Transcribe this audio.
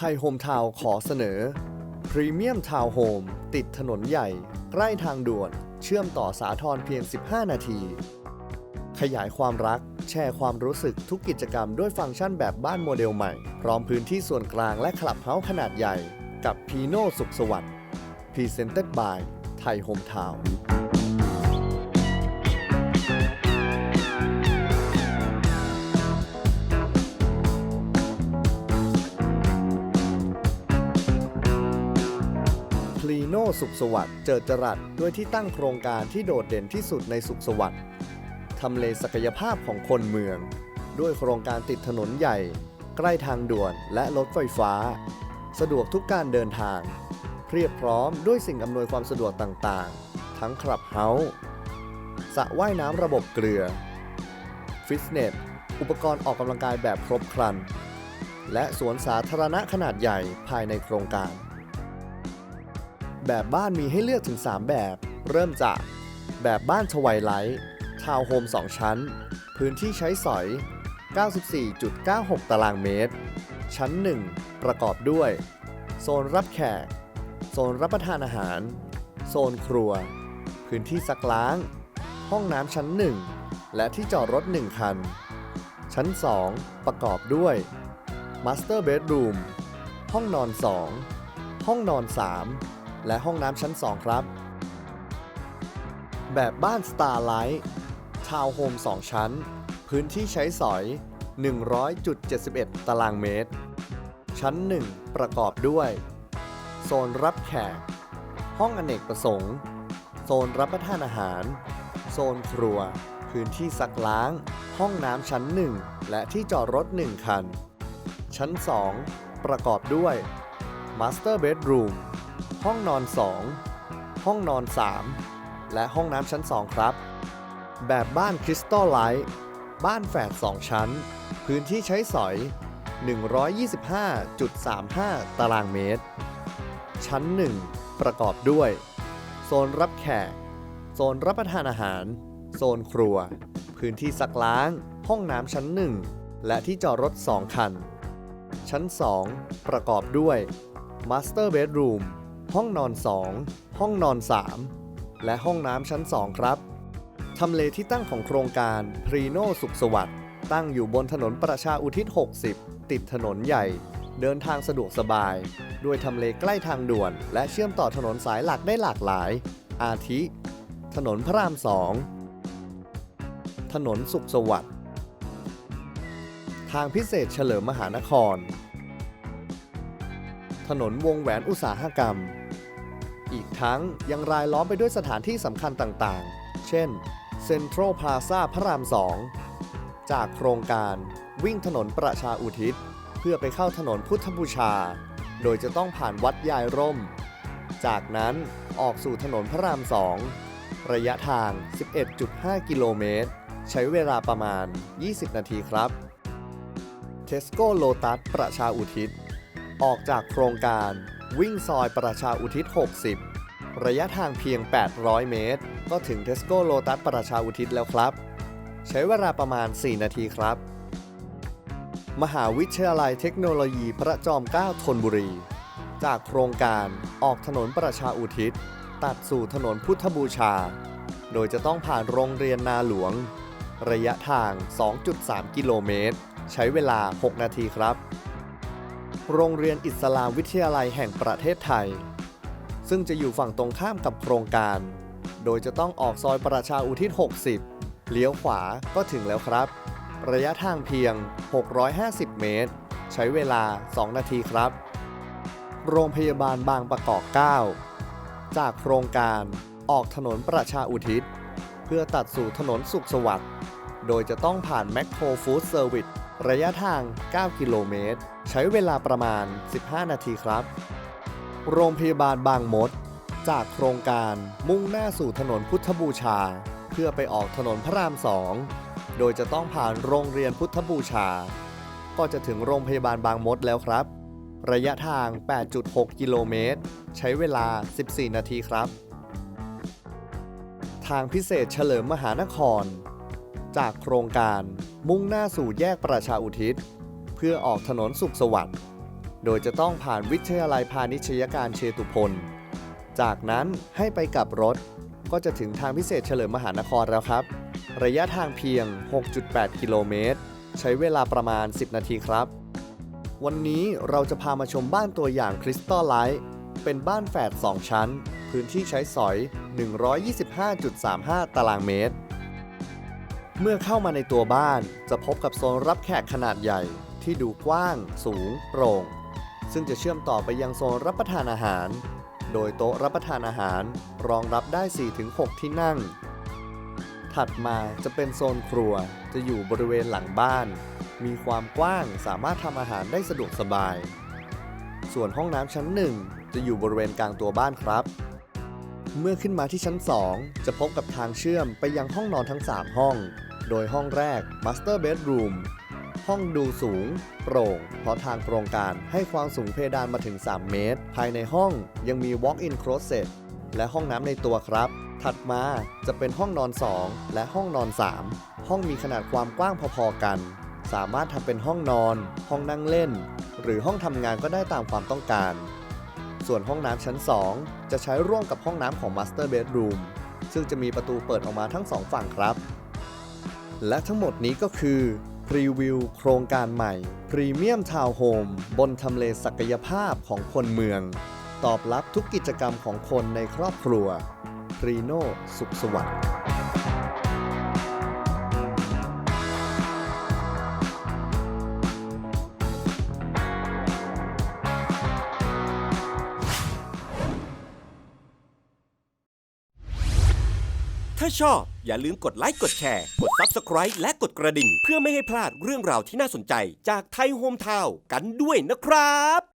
ไทยโฮมทาวน์ขอเสนอ พรีเมียมทาวน์โฮมติดถนนใหญ่ ใกล้ทางด่วน เชื่อมต่อสาทรเพียง 15 นาที ขยายความรัก แชร์ความรู้สึกทุกกิจกรรมด้วยฟังก์ชันแบบบ้านโมเดลใหม่ พร้อมพื้นที่ส่วนกลางและคลับเฮาส์ขนาดใหญ่ กับพีโน่สุขสวัสดิ์ Presented by ไทยโฮมทาวน์ สุขสวัสดิ์เจิดจรัสด้วยที่ตั้งโครงการที่โดดเด่นที่สุดในสุขสวัสดิ์ทำเลศักยภาพของคนเมือง ด้วยโครงการติดถนนใหญ่ ใกล้ทางด่วนและรถไฟฟ้า สะดวกทุกการเดินทาง เพียบพร้อมด้วยสิ่งอำนวยความสะดวกต่างๆ ทั้งคลับเฮาส์สระว่ายน้ำระบบเกลือ ฟิตเนส อุปกรณ์ออกกำลังกายแบบครบครัน และสวนสาธารณะขนาดใหญ่ภายในโครงการ แบบบ้านมีให้เลือกถึง 3 แบบ เริ่มจาก แบบบ้านชวัยไลท์ทาวน์โฮม 2 ชั้น พื้นที่ใช้สอย 94.96 ตารางเมตร ชั้น 1 ประกอบด้วย โซนรับแขก โซนรับประทานอาหาร โซนครัว พื้นที่ซักล้าง ห้องน้ำชั้น 1 และที่จอดรถ 1 คัน ชั้น 2 ประกอบด้วย Master Bedroom ห้องนอน 2 ห้องนอน 3 และห้องน้ำชั้น 2 ครับ แบบบ้าน Starlight ทาวน์โฮม 2 ชั้น พื้นที่ใช้สอย 100.71 ตารางเมตร ชั้น 1 ประกอบด้วย โซนรับแขก ห้องอเนกประสงค์ โซนรับประทานอาหาร โซนครัว พื้นที่ซักล้าง ห้องน้ำชั้น 1 และที่จอดรถ 1 คัน ชั้น 2 ประกอบด้วย Master Bedroom ห้องนอน 2 ห้องนอน 3 และห้องน้ำชั้น 2 ครับ แบบบ้านคริสตัลไลท์บ้านแฝด 2 ชั้น พื้นที่ใช้สอย 125.35 ตารางเมตร ชั้น 1 ประกอบด้วย โซนรับแขก โซนรับประทานอาหาร โซนครัว พื้นที่ซักล้าง ห้องน้ำชั้น 1 และที่จอดรถ 2 คัน ชั้น 2 ประกอบด้วย Master Bedroom ห้องนอน 2 ห้องนอน 3 และห้องน้ำชั้น 2 ครับ ทำเลที่ตั้งของโครงการพรีโนสุขสวัสดิ์ตั้งอยู่บนถนนประชาอุทิศ 60 ติดถนนใหญ่ เดินทางสะดวกสบาย ด้วยทำเลใกล้ทางด่วน และเชื่อมต่อถนนสายหลักได้หลากหลาย อาทิ ถนนพระราม2ถนนสุขสวัสดิ์ ทางพิเศษเฉลิมมหานคร ถนนวงแหวนอุตสาหกรรม อีกทั้งยังรายล้อมไปด้วยสถานที่สำคัญต่างๆ เช่น เซ็นทรัลพลาซาพระราม 2 จากโครงการวิ่งถนนประชาอุทิศ เพื่อไปเข้าถนนพุทธบูชา โดยจะต้องผ่านวัดยายร่ม จากนั้นออกสู่ถนนพระราม 2 ระยะทาง 11.5 กิโลเมตร ใช้เวลาประมาณ 20 นาทีครับเทสโก้โลตัสประชาอุทิศ ออกจากโครงการ วิ่งซอยประชาอุทิศ 60 ระยะทางเพียง 800 เมตร ก็ถึงเทสโก้โลตัสประชาอุทิศแล้วครับ ใช้เวลาประมาณ 4 นาทีครับ มหาวิทยาลัยเทคโนโลยีพระจอมเกล้าธนบุรี จากโครงการออกถนนประชาอุทิศ ตัดสู่ถนนพุทธบูชา โดยจะต้องผ่านโรงเรียนนาหลวง ระยะทาง 2.3 กิโลเมตร ใช้เวลา 6 นาทีครับ โรงเรียนอิสลามวิทยาลัยแห่งประเทศไทย ซึ่งจะอยู่ฝั่งตรงข้ามกับโครงการ โดยจะต้องออกซอยประชาอุทิศ 60 เลี้ยวขวาก็ถึงแล้วครับ ระยะทางเพียง 650 เมตร ใช้เวลา 2 นาทีครับ โรงพยาบาลบางประกอบ 9 จากโครงการออกถนนประชาอุทิศ เพื่อตัดสู่ถนนสุขสวัสดิ์ โดยจะต้องผ่านแมคโครฟู้ดเซอร์วิสระยะทาง 9 กิโลเมตร ใช้เวลาประมาณ 15 นาทีครับ โรงพยาบาลบางมด จากโครงการมุ่งหน้าสู่ถนนพุทธบูชา เพื่อไปออกถนนพระราม2โดยจะต้องผ่านโรงเรียนพุทธบูชา ก็จะถึงโรงพยาบาลบางมดแล้วครับ ระยะทาง 8.6 กิโลเมตร ใช้เวลา 14 นาทีครับ ทางพิเศษเฉลิมมหานคร จากโครงการมุ่งหน้าสู่แยกประชาอุทิศ เพื่อออกถนนสุขสวัสดิ์ โดยจะต้องผ่านวิทยาลัยพาณิชยการเชตุพนจากนั้นให้ไปกลับรถก็จะถึงทางพิเศษเฉลิมมหานครแล้วครับ ระยะทางเพียง 6.8 กิโลเมตร ใช้เวลาประมาณ 10 นาทีครับ วันนี้เราจะพามาชมบ้านตัวอย่างคริสตัลไลท์เป็นบ้านแฝด 2 ชั้น พื้นที่ใช้สอย 125.35 ตารางเมตร เมื่อเข้ามาในตัวบ้านจะพบกับโซนรับแขกขนาดใหญ่ ที่ดูกว้าง สูง โปร่ง ซึ่งจะเชื่อมต่อไปยังโซนรับประทานอาหาร โดยโต๊ะรับประทานอาหารรองรับได้ 4-6 ที่นั่ง ถัดมาจะเป็นโซนครัวจะอยู่บริเวณหลังบ้าน มีความกว้างสามารถทำอาหารได้สะดวกสบาย ส่วนห้องน้ำชั้นหนึ่งจะอยู่บริเวณกลางตัวบ้านครับ เมื่อขึ้นมาที่ชั้น 2 จะพบกับทางเชื่อมไปยังห้องนอนทั้ง 3 ห้อง โดยห้องแรก Master Bedroom ห้องดูสูง โปร่ง เพราะทางโครงการให้ความสูงเพดานมาถึง 3 เมตร ภายในห้องยังมี Walk-in Closet และห้องน้ำในตัวครับ ถัดมาจะเป็นห้องนอน 2 และห้องนอน 3 ห้องมีขนาดความกว้างพอๆกัน สามารถทำเป็นห้องนอน ห้องนั่งเล่น หรือห้องทำงานก็ได้ตามความต้องการ ส่วนห้องน้ำชั้น 2 จะใช้ร่วมกับห้องน้ำของ Master Bedroom ซึ่งจะมีประตูเปิดออกมาทั้งสองฝั่งครับ และทั้งหมดนี้ก็คือ รีวิวโครงการใหม่ พรีเมียมทาวน์โฮมบนทำเลศักยภาพของคนเมือง ตอบรับทุกกิจกรรมของคนในครอบครัวพรีโนสุขสวัสดิ์ ถ้าชอบอย่าลืมกดไลค์กดแชร์ กด Subscribe และกดกระดิ่ง เพื่อไม่ให้พลาดเรื่องราวที่น่าสนใจจากไทยโฮมทาวน์กันด้วยนะครับ